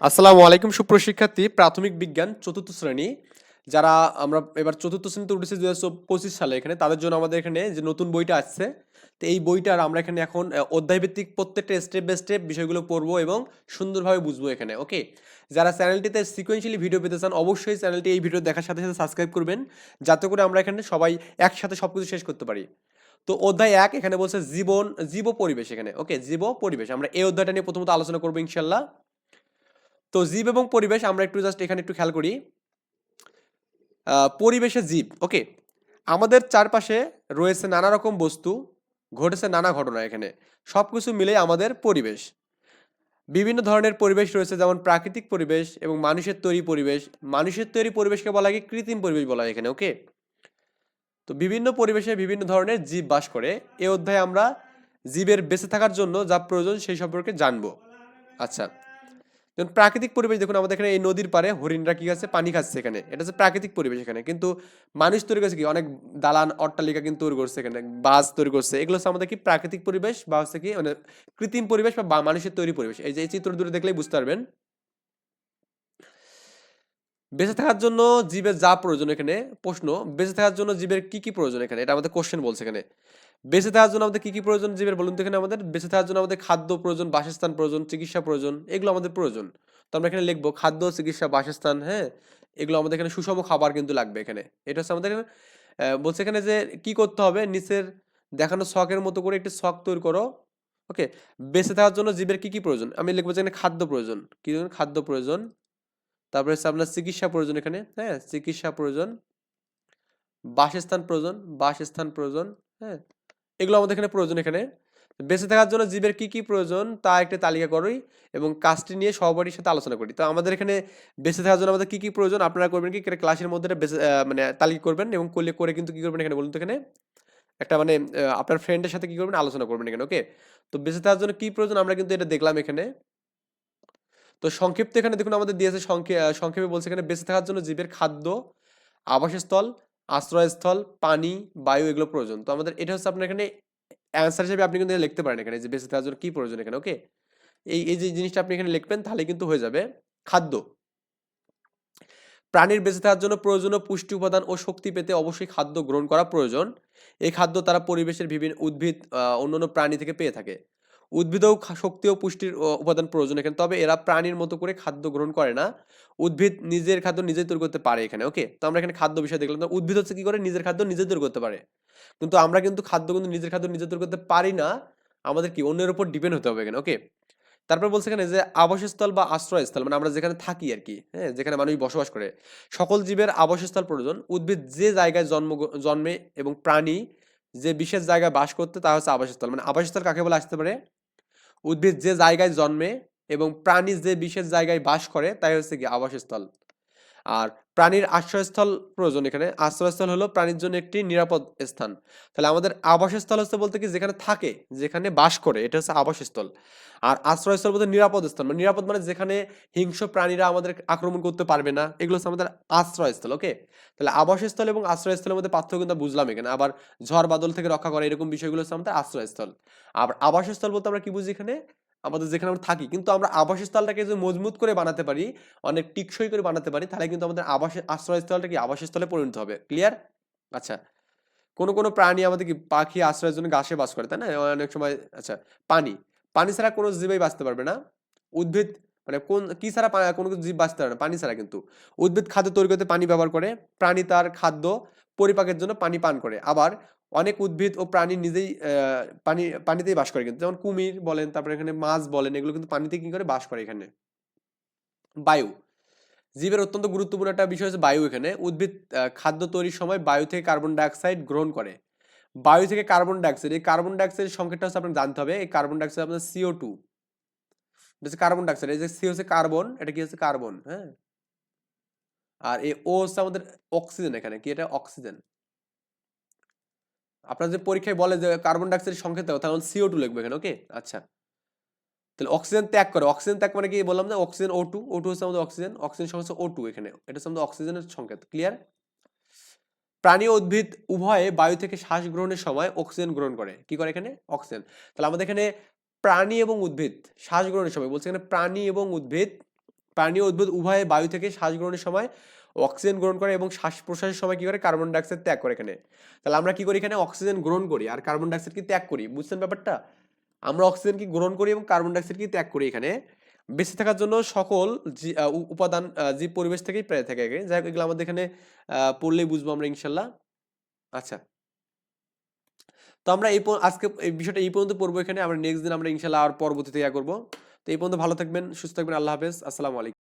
আসসালামু আলাইকুম সুপ্রশিক্ষার্থী প্রাথমিক বিজ্ঞান চতুর্থ শ্রেণি। যারা আমরা এবার চতুর্থ শ্রেণীতে উঠেছি দু হাজার পঁচিশ সালে এখানে, তাদের জন্য আমাদের এখানে যে নতুন বইটা আসছে, তো এই বইটার আমরা এখানে এখন অধ্যায়ভিত্তিক প্রত্যেকটা স্টেপ বাই স্টেপ বিষয়গুলো পড়ব এবং সুন্দরভাবে বুঝব এখানে ওকে যারা চ্যানেলটিতে সিকোয়েন্সিয়ালি ভিডিও পেতে চান, অবশ্যই চ্যানেলটি এই ভিডিও দেখার সাথে সাথে সাবস্ক্রাইব করবেন, যাতে করে আমরা এখানে সবাই একসাথে সব কিছু শেষ করতে পারি। তো অধ্যায় এক এখানে বলছে জীবন জীব পরিবেশ এখানে ওকে জীব পরিবেশ আমরা এই অধ্যায়টা নিয়ে প্রথমত আলোচনা করব ইনশাল্লাহ তো জীব এবং পরিবেশ, আমরা একটু জাস্ট এখানে একটু খেয়াল করি। পরিবেশে জীব ওকে আমাদের চারপাশে রয়েছে নানা রকম বস্তু, ঘটেছে নানা ঘটনা এখানে। সব কিছু মিলে আমাদের পরিবেশ। বিভিন্ন ধরনের পরিবেশ রয়েছে, যেমন প্রাকৃতিক পরিবেশ এবং মানুষের তৈরি পরিবেশ। মানুষের তৈরি পরিবেশকে বলা হয় কৃত্রিম পরিবেশ বলা হয় এখানে ওকে তো বিভিন্ন পরিবেশে বিভিন্ন ধরনের জীব বাস করে। এ অধ্যায়ে আমরা জীবের বেঁচে থাকার জন্য যা প্রয়োজন সেই সম্পর্কে জানব। আচ্ছা যেমন প্রাকৃতিক পরিবেশ দেখুন, আমাদের এখানে এই নদীর পারে হরিণরা কি আছে পানি খাচ্ছে এখানে। এটা হচ্ছে প্রাকৃতিক পরিবেশ এখানে। কিন্তু মানুষ তৈরি করছে কি? অনেক দালান, অট্টালিকা কিন্তু তৈরি করছে এখানে। বাস তৈরি করছে। এগুলো হচ্ছে আমাদের কি? প্রাকৃতিক পরিবেশ বা হচ্ছে কি? মানে কৃত্রিম পরিবেশ বা মানুষের তৈরি পরিবেশ। এই যে এই চিত্র দূরে দেখলেই বুঝতে পারবেন। বেঁচে থাকার জন্য জীবের যা প্রয়োজন এখানে, প্রশ্ন, বেঁচে থাকার জন্য জীবের কি কি প্রয়োজন এখানে? এটা আমাদের কোশ্চেন বলছে এখানে। বেঁচে থাকার জন্য আমাদের কি কি প্রয়োজন জীবের? বলুন তো এখানে আমাদের। বেঁচে থাকার জন্য আমাদের খাদ্য প্রয়োজন, বাসস্থান প্রয়োজন, চিকিৎসা প্রয়োজন, এগুলো আমাদের প্রয়োজন। তো আমরা এখানে লিখব খাদ্য, চিকিৎসা, বাসস্থান হ্যাঁ? এগুলো আমাদের এখানে সুষম খাবার কিন্তু লাগবে এখানে। এটা হচ্ছে আমাদের বলছে এখানে যে কি করতে হবে? নিচের দেখানো শখের মতো করে একটি শখ তৈরি করো। ওকে বেঁচে থাকার জন্য জীবের কি কি প্রয়োজন? আমি লিখব যে এখানে খাদ্য প্রয়োজন। কি খাদ্য প্রয়োজন। তারপরে হচ্ছে আপনার চিকিৎসা প্রয়োজন এখানে হ্যাঁ? চিকিৎসা প্রয়োজন, বাসস্থান প্রয়োজন বাসস্থান প্রয়োজন হ্যাঁ? এগুলো আমাদের এখানে প্রয়োজন এখানে। বেঁচে থাকার জন্য জীবের কি কি প্রয়োজন তা একটা তালিকা করি এবং কাজটি নিয়ে সহপাঠীর সাথে আলোচনা করি। তো আমাদের এখানে বেঁচে থাকার জন্য আমাদের কি কি প্রয়োজন আপনারা করবেন কি? ক্লাসের মধ্যে মানে তালিকা করবেন এবং করলে, করে কিন্তু কি করবেন এখানে বলুন তো এখানে? একটা মানে আপনার ফ্রেন্ডের সাথে কি করবেন? আলোচনা করবেন এখানে ওকে তো বেঁচে থাকার জন্য কি প্রয়োজন? আমরা কিন্তু এটা দেখলাম এখানে। তো সংক্ষিপ্ত এখানে দেখুন আমাদের দিয়েছে সংক্ষে- সংক্ষেপে বলছে এখানে বেঁচে থাকার জন্য জীবের খাদ্য, আবাসস্থল, আশ্রয়স্থল, পানি, বায়ু এগুলো প্রয়োজন। তো আমাদের এটা হচ্ছে আপনার এখানে অ্যান্সার হিসেবে আপনি কিন্তু লিখতে পারেন এখানে যে বেঁচে থাকার জন্য কী প্রয়োজন এখানে ওকে এই এই যে জিনিসটা আপনি এখানে লিখবেন তাহলে কিন্তু হয়ে যাবে খাদ্য। প্রাণীর বেঁচে থাকার জন্য প্রয়োজনীয় পুষ্টি উপাদান ও শক্তি পেতে অবশ্যই খাদ্য গ্রহণ করা প্রয়োজন। এই খাদ্য তারা পরিবেশের বিভিন্ন উদ্ভিদ অন্যান্য প্রাণী থেকে পেয়ে থাকে। উদ্ভিদও শক্তি ও পুষ্টির উপাদান প্রয়োজন এখানে। তবে এরা প্রাণীর মতো করে খাদ্য গ্রহণ করে না। উদ্ভিদ নিজের খাদ্য নিজেই তৈরি করতে পারে এখানে, ওকে? তো আমরা এখানে খাদ্য বিষয় দেখলাম। তো উদ্ভিদ হচ্ছে কি করে? নিজের খাদ্য নিজে তৈরি করতে পারে। কিন্তু আমরা কিন্তু খাদ্য কিন্তু নিজের খাদ্য নিজে তৈরি করতে পারি না। আমাদের কি? অন্যের উপর ডিপেন্ড হতে হবে এখানে, ওকে? তারপর বলছে এখানে যে আবাসস্থল বা আশ্রয়স্থল মানে আমরা যেখানে থাকি আর কি হ্যাঁ? যেখানে মানুষ বসবাস করে। সকল জীবের আবাসস্থল প্রয়োজন। উদ্ভিদ যে জায়গায় জন্ম জন্মে এবং প্রাণী যে বিশেষ জায়গায় বাস করতে, তা হচ্ছে আবাসস্থল। মানে আবাসস্থল কাকে বলে আসতে পারে? উদ্ভিদ যে জায়গায় জন্মে এবং প্রাণী যে বিশেষ জায়গায় বাস করে, তাই হচ্ছে কি আবাসস্থল। আর প্রাণীর আশ্রয়স্থল প্রয়োজন এখানে। আশ্রয়স্থল হলো প্রাণীর জন্য একটি নিরাপদ স্থান। তাহলে আমাদের আবাসস্থল হচ্ছে বলতে কি? যেখানে থাকে, যেখানে বাস করে, এটা হচ্ছে আবাসস্থল। আর আশ্রয়স্থল বলতে নিরাপদ স্থান মানে নিরাপদ মানে যেখানে হিংস্র প্রাণীরা আমাদের আক্রমণ করতে পারবে না। এগুলো হচ্ছে আমাদের আশ্রয়স্থল, ওকে? তাহলে আবাসস্থল এবং আশ্রয়স্থলের মধ্যে পার্থক্য কিন্তু বুঝলাম এখানে। আবার ঝড় বাদল থেকে রক্ষা করা এরকম বিষয়গুলো হচ্ছে আমাদের আশ্রয়স্থল। আবার আবাসস্থল বলতে আমরা কি বুঝি এখানে? আমাদের যেখানে আমরা থাকি। কিন্তু আমরা আবাসস্থলটাকে যদি মজবুত করে বানাতে পারি, অনেক টিকসই করে বানাতে পারি, তাহলে কিন্তু আমাদের আবাস, আশ্রয়স্থলটা কি? আবাসস্থলে পরিণত হবে। ক্লিয়ার আচ্ছা। কোনো কোনো প্রাণী আমাদের কি? পাখি আশ্রয়ের জন্য ঘাসে বাস করে, তাই না? অনেক সময় আচ্ছা পানি। পানি ছাড়া কোনো জীবই বাঁচতে পারবে না। উদ্ভিদ মানে কোন, কি ছাড়া কোনো জীব বাঁচতে পারে না, পানি ছাড়া কিন্তু। উদ্ভিদ খাদ্য তৈরি করতে পানি ব্যবহার করে, প্রাণী তার খাদ্য পরিপাকের জন্য পানি পান করে। আবার অনেক উদ্ভিদ ও প্রাণী নিজেই পানি, পানিতেই বাস করে কিন্তু। যেমন কুমির বলেন, তারপরে এখানে মাছ বলেন, এগুলো কিন্তু পানিতে কি করে? বাস করে এখানে। বায়ু। জীবের অত্যন্ত গুরুত্বপূর্ণ একটা বিষয় হচ্ছে বায়ু এখানে। উদ্ভিদ খাদ্য তৈরির সময় বায়ু থেকে কার্বন ডাইঅক্সাইড গ্রহণ করে। বায়ু থেকে কার্বন ডাইঅক্সাইড, এই কার্বন ডাইঅক্সাইডের সংকেতটা হচ্ছে আপনাকে জানতে হবে। এই কার্বন ডাইঅক্সাইড আপনার C O. Two carbon dioxide, এই যে সি হচ্ছে কার্বন, এটা কি হচ্ছে কার্বন? হ্যাঁ। আর এই ও হচ্ছে আমাদের অক্সিজেন এখানে, কি এটা? অক্সিজেন। আপনার যে পরীক্ষায় বলে যে কার্বন ডাইঅক্সাইডের সংকেত দাও তখন সিও টু লিখবে এখানে ওকে আচ্ছা। তাহলে অক্সিজেন ত্যাগ করে। অক্সিজেন ত্যাগ মানে কি বললাম না? Oxygen O two O two হচ্ছে আমাদের অক্সিজেন অক্সিজেন সংখ্যা ও টু এখানে। এটা হচ্ছে আমাদের অক্সিজেনের সংকেত ক্লিয়ার প্রাণী উদ্ভিদ উভয়ে বায়ু থেকে শ্বাস গ্রহণের সময় অক্সিজেন গ্রহণ করে। কি করে এখানে? অক্সিজেন। তাহলে আমাদের এখানে প্রাণী এবং উদ্ভিদ, শ্বাস গ্রহণের সময়, বলছে এখানে প্রাণী এবং উদ্ভিদ প্রাণী ও উদ্ভিদ উভয়ে বায়ু থেকে শ্বাস গ্রহণের সময় অক্সিজেন গ্রহণ করে এবং শ্বাস প্রশ্বাসের সময় কি করে? কার্বন ডাইঅক্সাইড ত্যাগ করে এখানে। তাহলে আমরা কি করি এখানে? অক্সিজেন গ্রহণ করি আর কার্বন ডাইঅক্সাইড কি ত্যাগ করি? বুঝছেন ব্যাপারটা? আমরা অক্সিজেন কি গ্রহণ করি এবং কার্বন ডাইঅক্সাইড কি ত্যাগ করি এখানে? বেঁচে থাকার জন্য সকল উপাদান জীব পরিবেশ থেকেই প্রায় থাকে যাই হোক, এগুলো আমাদের এখানে পড়লেই বুঝব আমরা ইনশাল্লাহ। আচ্ছা। তো আমরা এই আজকে এই বিষয়টা এই পর্যন্ত পড়ব এখানে। আমরা নেক্সট দিন আমরা ইনশাল্লাহ আর পরবর্তীতে ইয়া করব। তো এই পর্যন্ত ভালো থাকবেন সুস্থ থাকবেন আল্লাহ হাফেজ আসসালামু আলাইকুম।